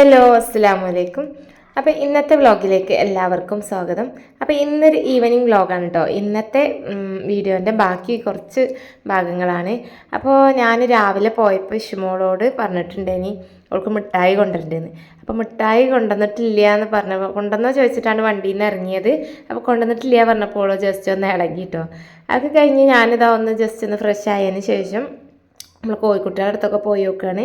Hello അസ്സാം വലൈക്കും അപ്പോൾ ഇന്നത്തെ വ്ളോഗിലേക്ക് എല്ലാവർക്കും സ്വാഗതം. അപ്പോൾ ഇന്നൊരു ഈവനിങ് വ്ളോഗാണ് കേട്ടോ ഇന്നത്തെ വീഡിയോന്റെ ബാക്കി കുറച്ച് ഭാഗങ്ങളാണ്. അപ്പോൾ ഞാൻ രാവിലെ പോയപ്പോൾ ഇഷുമോളോട് പറഞ്ഞിട്ടുണ്ടേനി അവൾക്ക് മിഠായി കൊണ്ടുവരണ്ടെന്ന്. അപ്പോൾ മിഠായി കൊണ്ടുവന്നിട്ടില്ല എന്ന് പറഞ്ഞപ്പോൾ കൊണ്ടുവന്നോ ചോദിച്ചിട്ടാണ് വണ്ടിയിൽ നിന്ന് ഇറങ്ങിയത്. അപ്പോൾ കൊണ്ടുവന്നിട്ടില്ല പറഞ്ഞപ്പോൾ ജസ്റ്റ് ഒന്ന് ഇളകി കേട്ടോ അത് കഴിഞ്ഞ് ഞാനിതാ ഒന്ന് ജസ്റ്റ് ഒന്ന് ഫ്രഷ് ആയതിന് ശേഷം നമ്മൾ കോഴിക്കുട്ടികളുടെ അടുത്തൊക്കെ പോയി നോക്കുകയാണ്.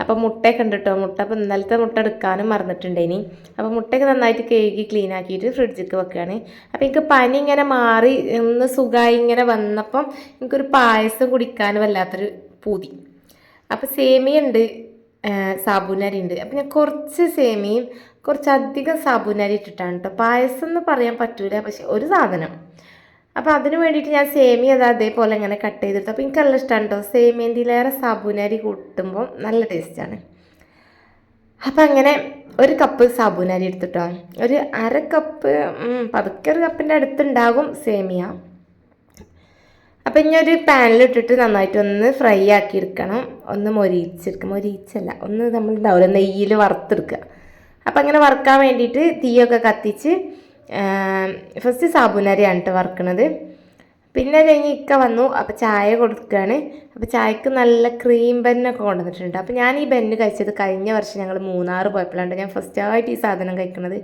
അപ്പോൾ മുട്ടയൊക്കെ ഉണ്ട് കേട്ടോ. മുട്ട അപ്പോൾ ഇന്നലത്തെ മുട്ട എടുക്കാനും മറന്നിട്ടുണ്ട് ഇനി അപ്പോൾ മുട്ടയൊക്കെ നന്നായിട്ട് കഴുകി ക്ലീൻ ആക്കിയിട്ട് ഫ്രിഡ്ജിലേക്ക് വെക്കുകയാണ്. അപ്പോൾ എനിക്ക് പനി ഇങ്ങനെ മാറി ഒന്ന് സുഖമായി ഇങ്ങനെ വന്നപ്പം എനിക്കൊരു പായസം കുടിക്കാൻ വല്ലാത്തൊരു പൂതി. അപ്പോൾ സേമിയുണ്ട് സാബുനരി ഉണ്ട്. അപ്പോൾ ഞാൻ കുറച്ച് സേമിയും കുറച്ചധികം സാബുനരി ഇട്ടിട്ടാണ് കേട്ടോ. പായസം എന്ന് പറയാൻ പറ്റൂല പക്ഷെ ഒരു സാധനം. അപ്പോൾ അതിന് വേണ്ടിയിട്ട് ഞാൻ സേമിയ അത് അതേപോലെ ഇങ്ങനെ കട്ട് ചെയ്തെടുത്തു അപ്പോൾ എനിക്ക് നല്ല ഇഷ്ടമാണ് കേട്ടോ സേമിയന്റെയിലേറെ സാബുനരി കൂട്ടുമ്പോൾ നല്ല ടേസ്റ്റാണ് അപ്പോൾ അങ്ങനെ ഒരു കപ്പ് സാബുനരി എടുത്തിട്ടോ. ഒരു അര കപ്പ് പതുക്കെ ഒരു കപ്പിന്റെ അടുത്തുണ്ടാകും സേമിയ. അപ്പോൾ ഇനി ഒരു പാനിലിട്ടിട്ട് നന്നായിട്ട് ഒന്ന് ഫ്രൈ ആക്കി എടുക്കണം. ഒന്ന് മൊരിച്ചെടുക്കുക മൊരീച്ചല്ല ഒന്ന് നമ്മൾ ഉണ്ടാവില്ല നെയ്യിൽ വറുത്തെടുക്കുക അപ്പം അങ്ങനെ വറുക്കാൻ വേണ്ടിയിട്ട് തീയൊക്കെ കത്തിച്ച് ഫസ്റ്റ് സാബുനരിയാണ് കേട്ടോ വറുക്കണത്. പിന്നെ കഴിഞ്ഞ് ഇക്ക വന്നു അപ്പോൾ ചായ കൊടുക്കുകയാണ് അപ്പോൾ ചായക്ക് നല്ല ക്രീം ബെന്നൊക്കെ കൊണ്ടുവന്നിട്ടുണ്ട്. അപ്പോൾ ഞാൻ ഈ ബെന്ന് കഴിച്ചത് കഴിഞ്ഞ വർഷം ഞങ്ങൾ മൂന്നാർ പോയപ്പോഴാണ് ഞാൻ ഫസ്റ്റ് ആയിട്ട് ഈ സാധനം കഴിക്കുന്നത്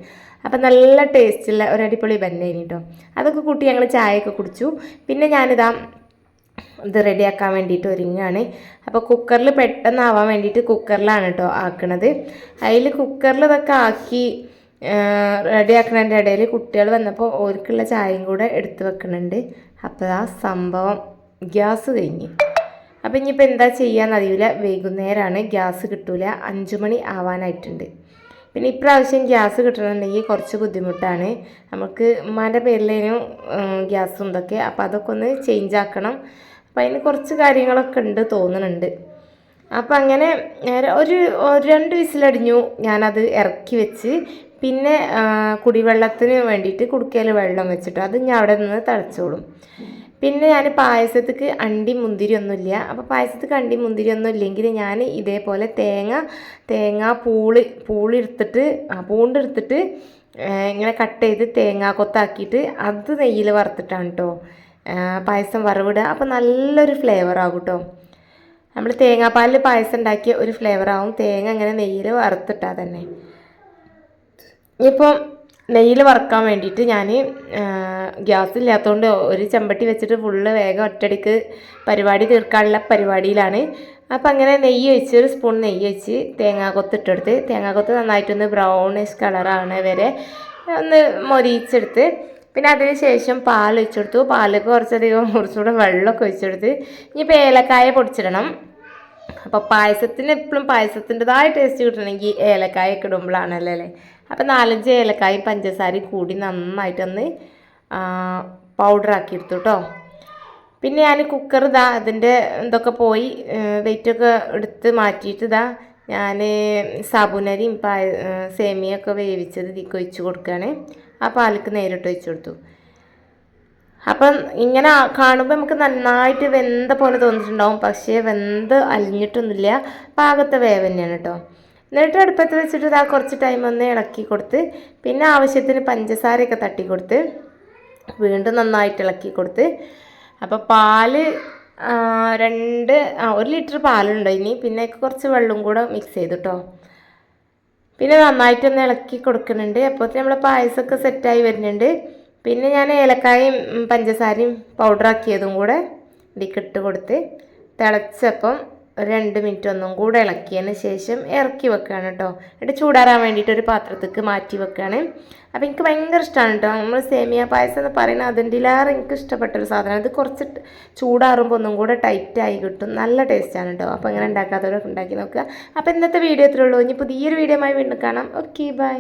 അപ്പോൾ നല്ല ടേസ്റ്റുള്ള ഒരു അടിപൊളി ബെന്നായിരുന്നു കേട്ടോ. അതൊക്കെ കൂട്ടി ഞങ്ങൾ ചായയൊക്കെ കുടിച്ചു. പിന്നെ ഞാനിതാ ഇത് റെഡിയാക്കാൻ വേണ്ടിയിട്ട് ഒരുങ്ങാണ്. അപ്പോൾ കുക്കറിൽ പെട്ടെന്ന് ആവാൻ വേണ്ടിയിട്ട് കുക്കറിലാണ് കേട്ടോ ആക്കണത്. അതിൽ കുക്കറിൽ ഇതൊക്കെ ആക്കി റെഡിയാക്കുന്നതിന്റെ ഇടയിൽ കുട്ടികൾ വന്നപ്പോൾ ഓർക്കുള്ള ചായയും കൂടെ എടുത്ത് വെക്കുന്നുണ്ട് അപ്പോൾ ആ സംഭവം ഗ്യാസ് കഴിഞ്ഞ്. അപ്പോൾ ഇനിയിപ്പോൾ എന്താ ചെയ്യാന്നറിയില്ല വൈകുന്നേരമാണ്. ഗ്യാസ് കിട്ടൂല. അഞ്ച് മണി ആവാനായിട്ടുണ്ട്. പിന്നെ ഇപ്രാവശ്യം ഗ്യാസ് കിട്ടണമെന്നുണ്ടെങ്കിൽ കുറച്ച് ബുദ്ധിമുട്ടാണ്. നമുക്ക് ഉമ്മാന്റെ പേരിലേനും ഗ്യാസും ഇതൊക്കെ. അപ്പോൾ അതൊക്കെ ഒന്ന് ചേഞ്ച് ആക്കണം. അപ്പോൾ അതിന് കുറച്ച് കാര്യങ്ങളൊക്കെ ഉണ്ട് തോന്നുന്നുണ്ട് അപ്പം അങ്ങനെ ഒരു രണ്ട് വിസിലടിഞ്ഞു. ഞാനത് ഇറക്കി വെച്ച്. പിന്നെ കുടിവെള്ളത്തിന് വേണ്ടിയിട്ട് കുടുക്കയിൽ വെള്ളം വെച്ചിട്ട് അത് ഞാൻ അവിടെ നിന്ന് തിളച്ചോളും പിന്നെ ഞാൻ പായസത്തേക്ക് അണ്ടി മുന്തിരിയൊന്നുമില്ല. അപ്പോൾ പായസത്തേക്ക് അണ്ടി മുന്തിരിയൊന്നും ഇല്ലെങ്കിൽ ഞാൻ ഇതേപോലെ തേങ്ങ തേങ്ങ പൂളി ആ പൂണ്ട് എടുത്തിട്ട് ഇങ്ങനെ കട്ട് ചെയ്ത് തേങ്ങ കൊത്താക്കിയിട്ട് അത് നെയ്യിൽ വറുത്തിട്ടാണ് കേട്ടോ പായസം വറവിടുക. അപ്പോൾ നല്ലൊരു ഫ്ലേവർ ആകും കേട്ടോ നമ്മൾ തേങ്ങാപ്പാലിൽ പായസം ഉണ്ടാക്കിയ ഒരു ഫ്ലേവർ ആവും. തേങ്ങ അങ്ങനെ നെയ്യിൽ വറുത്തിട്ടാൽ തന്നെ. ഇനിയിപ്പം നെയ്യിൽ വറുക്കാൻ വേണ്ടിയിട്ട് ഞാൻ ഗ്യാസ് ഇല്ലാത്തതുകൊണ്ട് ഒരു ചെമ്പട്ടി വെച്ചിട്ട് ഫുള്ള് വേഗം ഒറ്റടിക്ക് പരിപാടി തീർക്കാനുള്ള പരിപാടിയിലാണ്. അപ്പം അങ്ങനെ നെയ്യ് ഒഴിച്ച് ഒരു സ്പൂൺ നെയ്യ് വെച്ച് തേങ്ങാക്കൊത്ത് ഇട്ടെടുത്ത് തേങ്ങാക്കൊത്ത് നന്നായിട്ടൊന്ന് ബ്രൗണിഷ് കളറാണ് വരെ ഒന്ന് മൊരിയിച്ചെടുത്ത് പിന്നെ അതിന് ശേഷം പാൽ ഒഴിച്ചെടുത്തു. പാലൊക്കെ കുറച്ചധികം കുറച്ചുകൂടെ വെള്ളമൊക്കെ ഒഴിച്ചെടുത്ത് ഇനിയിപ്പോൾ ഏലക്കായ പൊടിച്ചിടണം. അപ്പോൾ പായസത്തിന് എപ്പോഴും പായസത്തിന്റെതായ ടേസ്റ്റ് കിട്ടണമെങ്കിൽ ഏലക്കായ ഒക്കെ ഇടുമ്പോഴാണല്ലോ അല്ലേ? അപ്പോൾ നാലഞ്ച് ഏലക്കായും പഞ്ചസാരയും കൂടി നന്നായിട്ടൊന്ന് പൗഡറാക്കി എടുത്തു കേട്ടോ പിന്നെ ഞാൻ കുക്കർ ഇതാ അതിന്റെ ഇതൊക്കെ പോയി വെയിറ്റൊക്കെ എടുത്ത് മാറ്റിയിട്ട് ഇതാ ഞാൻ സാബുനരിയും പായ സേമിയൊക്കെ വേവിച്ചത് ഇതിക്ക് ഒഴിച്ച് കൊടുക്കുകയാണ്. ആ പാലക്ക് നേരിട്ട് ഒഴിച്ചു കൊടുത്തു. അപ്പം ഇങ്ങനെ കാണുമ്പോൾ നമുക്ക് നന്നായിട്ട് വെന്ത പോലെ തോന്നിയിട്ടുണ്ടാവും. പക്ഷേ വെന്ത് അലിഞ്ഞിട്ടൊന്നുമില്ല. പാകത്തെ വേവ് തന്നെയാണ് കേട്ടോ എന്നിട്ട് അടുപ്പത്ത് വെച്ചിട്ട് ഇതാ കുറച്ച് ടൈം ഒന്ന് ഇളക്കി കൊടുത്ത് പിന്നെ ആവശ്യത്തിന് പഞ്ചസാരയൊക്കെ തട്ടി കൊടുത്ത് വീണ്ടും നന്നായിട്ട് ഇളക്കി കൊടുത്ത്. അപ്പോൾ പാൽ രണ്ട് ഒരു ലിറ്റർ പാലുണ്ട് ഇനി. പിന്നെ കുറച്ച് വെള്ളം കൂടെ മിക്സ് ചെയ്തു കേട്ടോ പിന്നെ നന്നായിട്ടൊന്ന് ഇളക്കി കൊടുക്കുന്നുണ്ട്. അപ്പോൾ നമ്മൾ പായസമൊക്കെ സെറ്റായി വരുന്നുണ്ട്. പിന്നെ ഞാൻ ഏലക്കായും പഞ്ചസാരയും പൗഡറാക്കിയതും കൂടെ ഇതിക്കിട്ട് കൊടുത്ത് തിളച്ചപ്പം രണ്ട് മിനിറ്റ് ഒന്നും കൂടെ ഇളക്കിയതിന് ശേഷം ഇറക്കി വെക്കുകയാണ് കേട്ടോ എന്നിട്ട് ചൂടാറാൻ വേണ്ടിയിട്ട് ഒരു പാത്രത്തേക്ക് മാറ്റി വെക്കുകയാണ്. അപ്പോൾ എനിക്ക് ഭയങ്കര ഇഷ്ടമാണ് കേട്ടോ നമ്മൾ സേമിയ പായസം എന്ന് പറയുന്നത് അതിന്റെ ഇല്ലാറ് എനിക്ക് ഇഷ്ടപ്പെട്ടൊരു സാധനം അത് കുറച്ച് ചൂടാറുമ്പോൾ ഒന്നും കൂടെ ടൈറ്റായി കിട്ടും. നല്ല ടേസ്റ്റാണ് കേട്ടോ അപ്പോൾ അങ്ങനെ ഉണ്ടാക്കാത്തവരൊക്കെ ഉണ്ടാക്കി നോക്കുക. അപ്പോൾ ഇന്നത്തെ വീഡിയോ ഇത്രയുള്ളൂ ഇനി പുതിയൊരു വീഡിയോ വീണ്ടും കാണാം. Okay bye